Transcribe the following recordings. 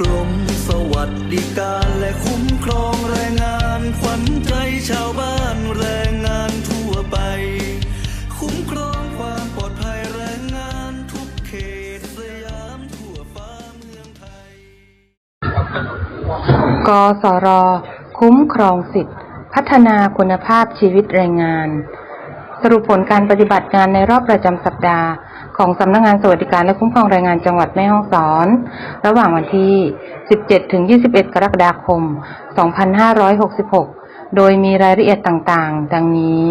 กรมสวัสดิการและคุ้มครองแรงงานขวัญใจชาวบ้านแรงงานทั่วไป คุ้มครองความปลอดภัยแรงงานทุกเขตสยามทั่วฟ้าเมืองไทย กสร คุ้มครองสิทธิพัฒนาคุณภาพชีวิตแรงงาน สรุปผลการปฏิบัติงานในรอบประจำสัปดาห์ ของสำนักงานสวัสดิการและคุ้มครองแรงงานจังหวัดแม่ฮ่องสอน ระหว่างวันที่ 17 ถึง 21 กรกฎาคม 2566 โดยมีรายละเอียดต่างๆ ดังนี้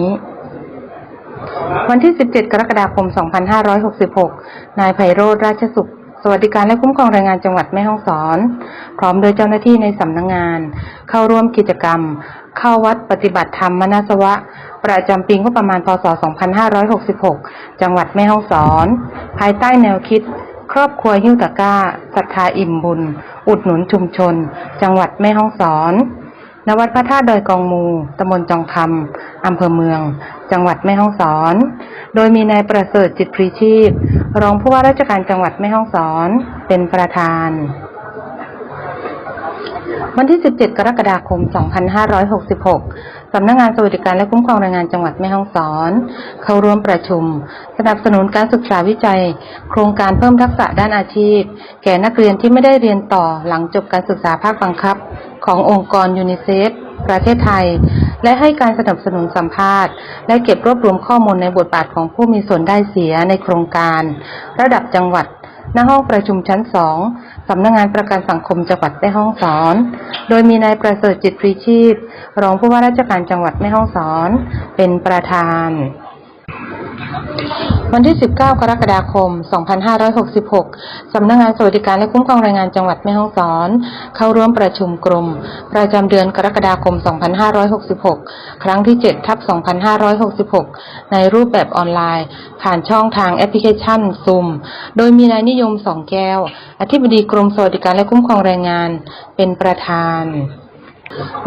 วันที่ 17 กรกฎาคม 2566 นายไพโรธราชสุข สวัสดิการและคุ้มครองแรงงานจังหวัดแม่ฮ่องสอน พร้อมโดยเจ้าหน้าที่ในสำนักงาน เข้าร่วมกิจกรรม เข้าวัดปฏิบัติธรรมมนาสวะ ประจำปีงบประมาณพศ 2566 จังหวัดแม่ฮ่องสอน ภายใต้แนวคิด ครอบครัวหิ้วตะก้าศรัทธาอิ่มบุญ อุดหนุนชุมชน จังหวัดแม่ฮ่องสอนณวัดพระธาตุดอยกองมูตำบลจองคำอำเภอเมือง จังหวัดแม่ฮ่องสอน โดยมีนายประเสริฐจิตพรีชีพ รองผู้ว่าราชการจังหวัดแม่ฮ่องสอน เป็นประธาน วันที่ 17 กรกฎาคม 2566 สำนักงานสวัสดิการและคุ้มครองแรงงานจังหวัดแม่ฮ่องสอน เข้าร่วมประชุม สนับสนุนการศึกษาวิจัย โครงการเพิ่มทักษะด้านอาชีพ แก่นักเรียนที่ไม่ได้เรียนต่อหลังจบการศึกษาภาคบังคับ ขององค์กรยูนิเซฟประเทศไทย และให้การสนับสนุนสัมภาษณ์ และเก็บรวบรวมข้อมูลในบทบาทของผู้มีส่วนได้เสียในโครงการ ระดับจังหวัดณห้องประชุมชั้นสอง สำนักงานประกันสังคมจังหวัดแม่ฮ่องสอน โดยมีนายประเสริฐจิตพรีชีพ รองผู้ว่าราชการจังหวัดแม่ฮ่องสอน เป็นประธาน วันที่ 19 กรกฎาคม 2566 สำนักงานสวัสดิการและคุ้มครองแรงงานจังหวัดแม่ฮ่องสอน เข้าร่วมประชุมกลุ่มประจำเดือนกรกฎาคม 2566 ครั้งที่ 7 ทับ 2566 ในรูปแบบออนไลน์ ผ่านช่องทางแอปพลิเคชันซูม โดยมีนายนิยมสองแก้ว อธิบดีกรมสวัสดิการและคุ้มครองแรงงาน เป็นประธาน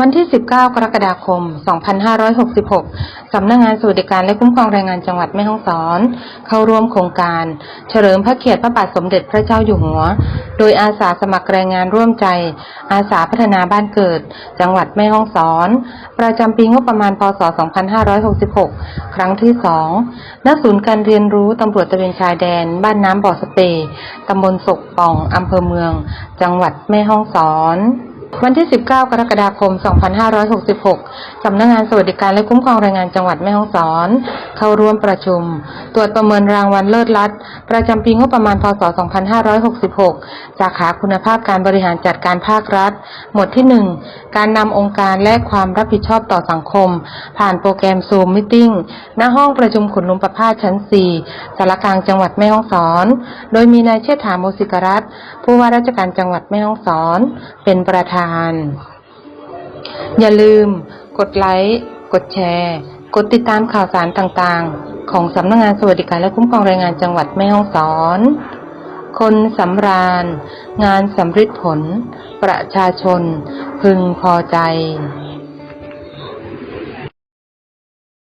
วันที่ 19 กรกฎาคม 2566 สำนักงานสวัสดิการและคุ้มครองแรงงานจังหวัดแม่ฮ่องสอน เข้าร่วมโครงการ เฉลิมพระเกียรติพระบาทสมเด็จพระเจ้าอยู่หัว โดยอาสาสมัครแรงงานร่วมใจ อาสาพัฒนาบ้านเกิด จังหวัดแม่ฮ่องสอน ประจำปีงบประมาณ พศ 2566 ครั้งที่ 2 ณ ศูนย์การเรียนรู้ตำรวจตะเวนชายแดน บ้านน้ำบ่อสเปตำบลศกป่องอำเภอเมือง จังหวัดแม่ฮ่องสอน วันที่ 19 กรกฎาคม 2566 สำนักงานสวัสดิการและคุ้มครองแรงงานจังหวัดแม่ฮ่องสอน เข้าร่วมประชุม ตรวจประเมินรางวัลเลิศรัฐประจำปีงบประมาณ พศ 2566 สาขาคุณภาพการบริหารจัดการภาครัฐ หมวดที่ 1 การนำองค์การและความรับผิดชอบต่อสังคม ผ่านโปรแกรมซูมมิ팅ณห้องประชุมขุนนุมประพาสชั้น 4 สารกลางจังหวัดแม่ฮ่องสอน โดยมีนายเชษฐาโมสิกรัตผู้ว่าราชการจังหวัดแม่ฮ่องสอน เป็นประธานอย่าลืม กดไลค์ กดแชร์ กดติดตามข่าวสารต่างๆ ของสำนักงานสวัสดิการและคุ้มครองแรงงานจังหวัดแม่ฮ่องสอน คนสำราญ งานสำริดผล ประชาชน พึงพอใจ